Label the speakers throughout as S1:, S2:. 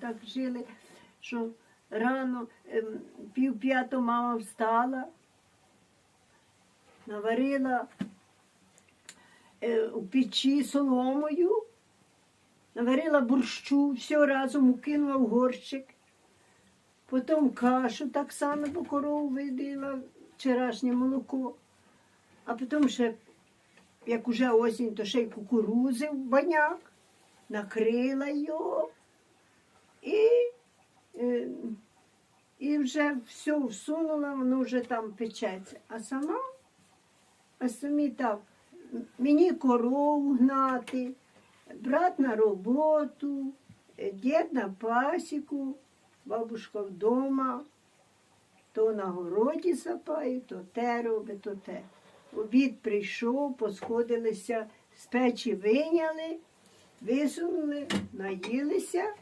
S1: Так жили, що рано, ем, пів п'ятого мама встала, наварила е, у печі соломою, наварила борщу, все разом укинула в горщик. Потім кашу так само по корову видила, вчорашнє молоко. А потім ще, як уже осінь, то ще й кукурузи в баняк, накрила його і, е, і вже все всунула, воно вже там печеться. А сама, а самі так, мені корову гнати, брат на роботу, дід на пасіку, бабушка вдома, то на городі сапає, то те робить, то те. Обід прийшов, посходилися, з печі виняли, висунули, наїлися.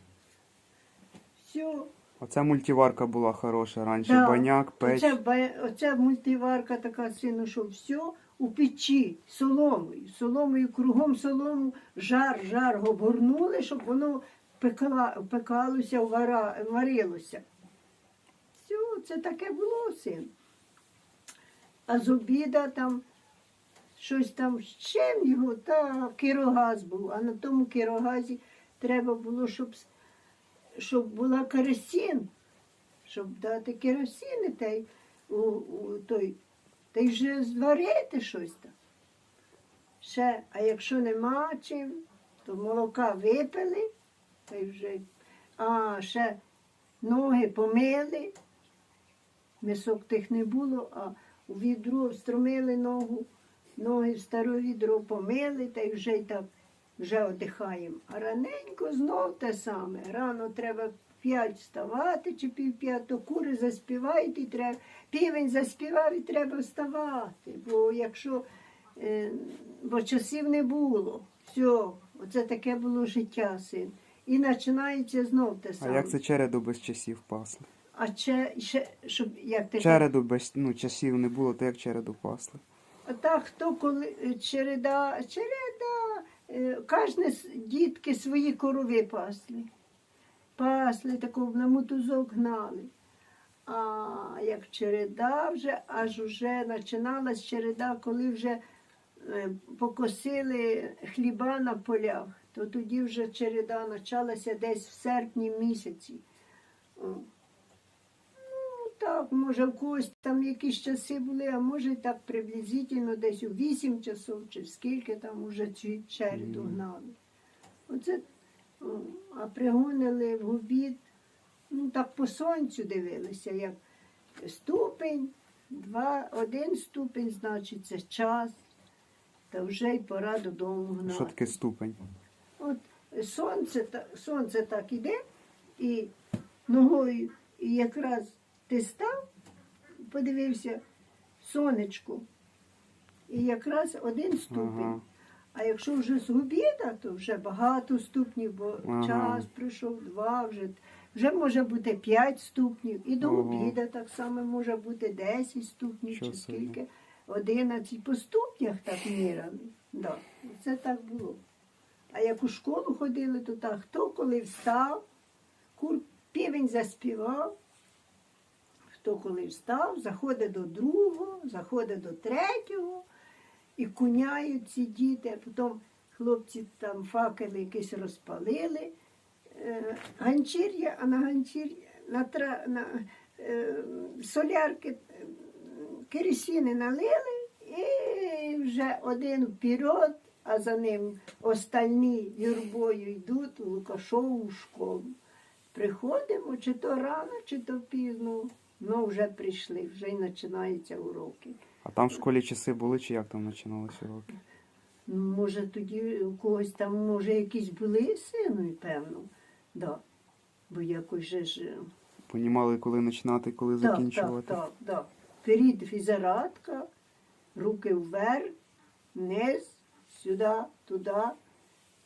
S1: Все.
S2: Оця мультиварка була хороша раніше.
S1: Да.
S2: Баняк, печ.
S1: Оце, оце мультиварка така сину, що все у печі соломою, соломою, кругом солому, жар, жар обгорнули, щоб воно пекла, пекалося, вара, варилося. Все, це таке було син. А з обіда там щось там з чим його, та кирогаз був, а на тому кирогазі треба було, щоб, щоб була керосин щоб дати керосини та у, у той, та й зварити щось там. Ще, а якщо нема чим, то молока випили, та й вже, а ще ноги помили, мисок тих не було, а у відро встромили ногу, ноги в старе відро помили, та й вже й так вже одихаємо. А раненько знов те саме. Рано треба п'ять вставати чи пів п'ятого кури заспівають і треба. Півень заспівав і треба вставати. Бо якщо е, бо часів не було. Все, оце таке було життя, син. І починається знов те саме.
S2: А як це череду без часів пасли?
S1: А че, ще, щоб як ти
S2: Череду без ну, часів не було, то як череду пасли?
S1: Так хто коли е, череда, череда, е, кожне дітки свої корови пасли. Пасли, такого на мотузок гнали. А як череда вже, аж вже починалась череда, коли вже е, покосили хліба на полях, то тоді вже череда почалася десь в серпні місяці. Так, може, в когось там якісь часи були, а може так приблизительно десь у 8 часов, чи скільки там уже череду гнали. Оце, а пригонили в обід, ну так по сонцю дивилися, як ступень, два, один ступень, значить, це час, та вже й пора додому гнати.
S2: Що таке ступень?
S1: От сонце, сонце так іде, і ногою, і якраз ти став, подивився сонечко, і якраз один ступень.
S2: Ага.
S1: А якщо вже з обіда, то вже багато ступнів, бо
S2: Ага.
S1: час прийшов, два, вже, вже може бути п'ять ступнів, і до
S2: Ого.
S1: обіда так само може бути 10 ступнів
S2: Що
S1: чи скільки. 11 по ступнях так міряли. Да. Це так було. А як у школу ходили, то так, хто коли встав, кур, півень заспівав, хто коли встав, заходить до другого, заходить до третього, і куняють ці діти, а потім хлопці там факели якісь розпалили. Е, ганчір'я, а на ганчір'я, на, тра, на е, солярки е, керосини налили, і вже один вперед, а за ним остальні юрбою йдуть у Лукашову школу. Приходимо, чи то рано, чи то пізно, ну вже прийшли, вже й починаються уроки.
S2: А там в школі часи були, чи як там починалися уроки?
S1: Ну, Може, тоді у когось там, може, якісь були сину, певно. Да. Бо якось же ж. е,
S2: Понімали, коли починати, коли
S1: Так, так,
S2: закінчувати.
S1: так, так. Вперед фізарадка, руки вверх, вниз, сюди, туди.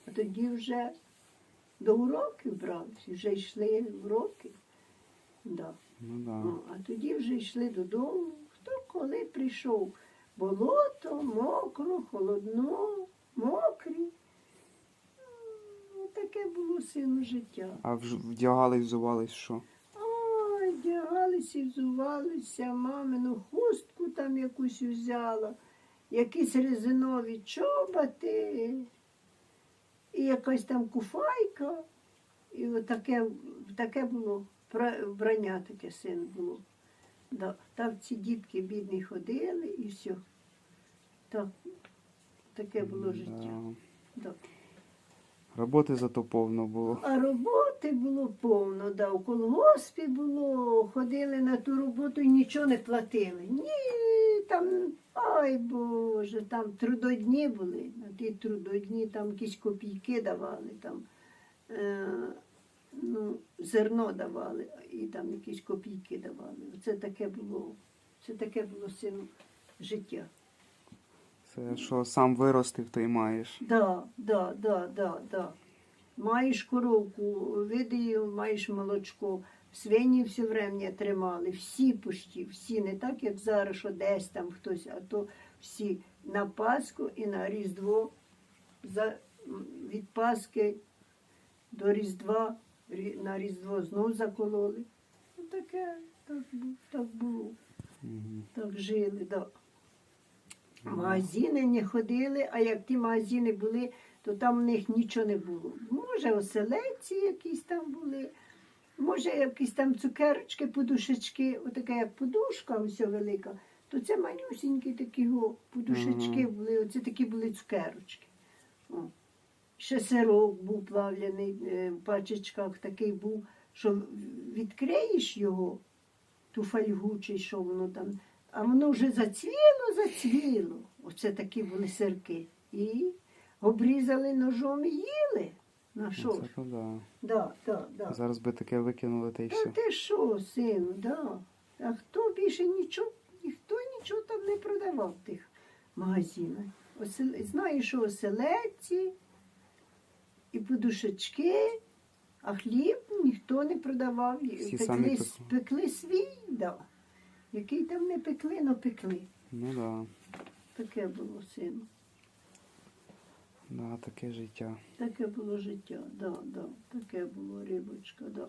S1: А тоді вже до уроків бралися, вже йшли уроки. Да.
S2: Ну да.
S1: Ну, а тоді вже йшли додому. Хто коли прийшов? Болото, мокро, холодно, мокрі. Ну, таке було сину життя.
S2: А вж- вдягались, взувались що?
S1: Ой, вдягалися, і взувалися, мамину хустку там якусь взяла, якісь резинові чоботи, і якась там куфайка. І отаке, таке було, вбрання таке син було. Да. Там ці дітки бідні ходили і все. Так, таке було життя.
S2: Да.
S1: Да.
S2: Роботи зато повно було.
S1: А роботи було повно, да, у колгоспі було, ходили на ту роботу і нічого не платили. Ні, там, ай Боже, там трудодні були, на ті трудодні там якісь копійки давали, там, е, ну, зерно давали, і там якісь копійки давали. Це таке було, це таке було сину життя.
S2: Це що сам виростив, то й маєш.
S1: Да, да, да, да, да. Маєш коровку, видаю, маєш молочко. Свині все врем'я тримали, всі пусті, всі, не так, як зараз, що десь там хтось, а то всі на Пасху і на Різдво, за, від Пасхи до Різдва, рі- на Різдво знов закололи. Ну, таке, так, так було,
S2: Мгм.
S1: так жили, да. Магазини не ходили, а як ті магазини були, то там в них нічого не було. Може, оселедці якісь там були, може, якісь там цукерочки, подушечки, отака як подушка, ось велика, то це манюсінькі такі подушечки були, оце такі були цукерочки. О. Ще сирок був плавлений е, в пачечках, такий був, що відкриєш його, ту фольгу чи що воно там, а воно вже зацвіло, зацвіло. Оце такі були сирки. І обрізали ножом і їли. На що
S2: Це
S1: ж?
S2: да.
S1: Да, да, да.
S2: Зараз би таке викинули та й
S1: Та ти що, сину, да. А хто більше нічого, ніхто нічого там не продавав в тих магазинах. Осел... Знаєш, що оселедці і подушечки, а хліб ніхто не продавав.
S2: Всі самі
S1: пекли,
S2: пекли.
S1: пекли свій, да. який там не пекли, но пекли.
S2: Ну да.
S1: Таке було сину.
S2: Да, таке життя.
S1: Таке було життя, да, да. таке було рибочка, да.